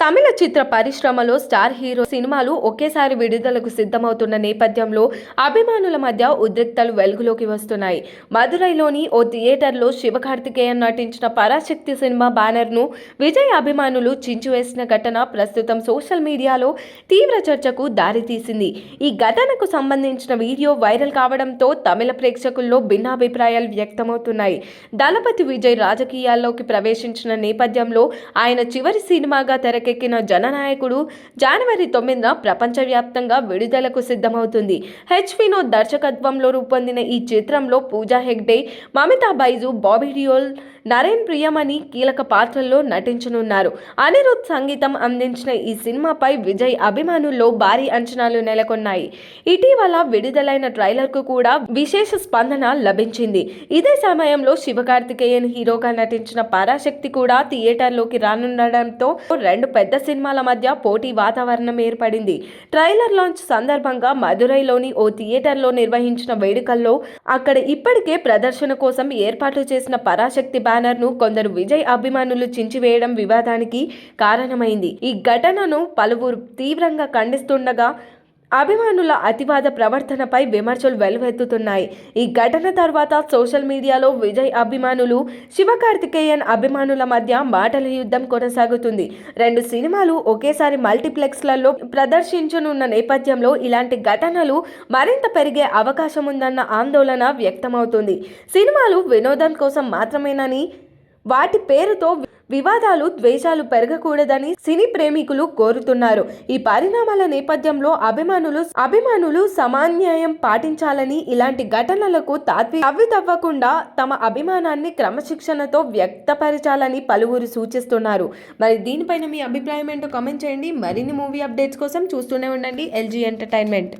తమిళ చిత్ర పరిశ్రమలో star hero సినిమాలు ఒకేసారి విడుదలకు సిద్ధమవుతున్న నేపథ్యంలో అభిమానుల మధ్య ఉద్రిక్తలు వెలుగులోకి వస్తున్నాయి. మదురైలోని ఓ థియేటర్లో శివకార్తికేయన్ నటించిన పరాశక్తి సినిమా బ్యానర్ను విజయ్ అభిమానులు చించివేసిన ఘటన ప్రస్తుతం సోషల్ మీడియాలో తీవ్ర చర్చకు దారితీసింది. ఈ ఘటనకు సంబంధించిన వీడియో వైరల్ కావడంతో తమిళ ప్రేక్షకుల్లో భిన్నాభిప్రాయాలు వ్యక్తమవుతున్నాయి. దళపతి విజయ్ రాజకీయాల్లోకి ప్రవేశించిన నేపథ్యంలో ఆయన చివరి సినిమాగా తెరకెక్కిన జననాయకుడు జనవరి తొమ్మిదిన ప్రపంచవ్యాప్తంగా విడుదలకు సిద్ధమవుతుంది. హెచ్ వినోద్ దర్శకత్వంలో రూపొందిన ఈ చిత్రంలో పూజా హెగ్డే మమితా బైజు బాబీ డియోల్ నరేన్ ప్రియమణి కీలక పాత్రల్లో నటించనున్నారు. అనిరుద్ సంగీతం అందించిన ఈ సినిమాపై విజయ్ అభిమానుల్లో భారీ అంచనాలు నెలకొన్నాయి. ఇటీవల విడుదలైన ట్రైలర్కు కూడా విశేష స్పందన లభించింది. ఇదే సమయంలో శివకార్తికేయన్ హీరోగా నటించిన పరాశక్తి కూడా థియేటర్లోకి రానుండడంతో రెండు పెద్ద సినిమాల మధ్య పోటీ వాతావరణం ఏర్పడింది. ట్రైలర్ లాంచ్ సందర్భంగా మదురైలోని ఓ థియేటర్లో నిర్వహించిన వేడుకల్లో అక్కడ ఇప్పటికే ప్రదర్శన కోసం ఏర్పాటు చేసిన పరాశక్తి బ్యానర్ను కొందరు విజయ్ అభిమానులు చించివేయడం వివాదానికి కారణమైంది. ఈ ఘటనను పలువురు తీవ్రంగా ఖండిస్తుండగా అభిమానుల అతివాద ప్రవర్తనపై విమర్శలు వెలువెత్తుతున్నాయి. ఈ ఘటన తర్వాత సోషల్ మీడియాలో విజయ్ అభిమానులు శివకార్తికేయన్ అభిమానుల మధ్య మాటల యుద్ధం కొనసాగుతుంది. రెండు సినిమాలు ఒకేసారి మల్టీప్లెక్స్లలో ప్రదర్శించనున్న నేపథ్యంలో ఇలాంటి ఘటనలు మరింత పెరిగే అవకాశం ఉందన్న ఆందోళన వ్యక్తమవుతుంది. సినిమాలు వినోదం కోసం మాత్రమేనని వాటి పేరుతో వివాదాలు ద్వేషాలు పెరగకూడదని సినీ ప్రేమికులు కోరుతున్నారు. ఈ పరిణామాల నేపథ్యంలో అభిమానులు అభిమానులు సమాన్యాయం పాటించాలని ఇలాంటి ఘటనలకు తాత్వి అవి తవ్వకుండా తమ అభిమానాన్ని క్రమశిక్షణతో వ్యక్తపరచాలని పలువురు సూచిస్తున్నారు. మరి దీనిపైన మీ అభిప్రాయం ఏంటో కమెంట్ చేయండి. మరిన్ని మూవీ అప్డేట్స్ కోసం చూస్తూనే ఉండండి. LG entertainment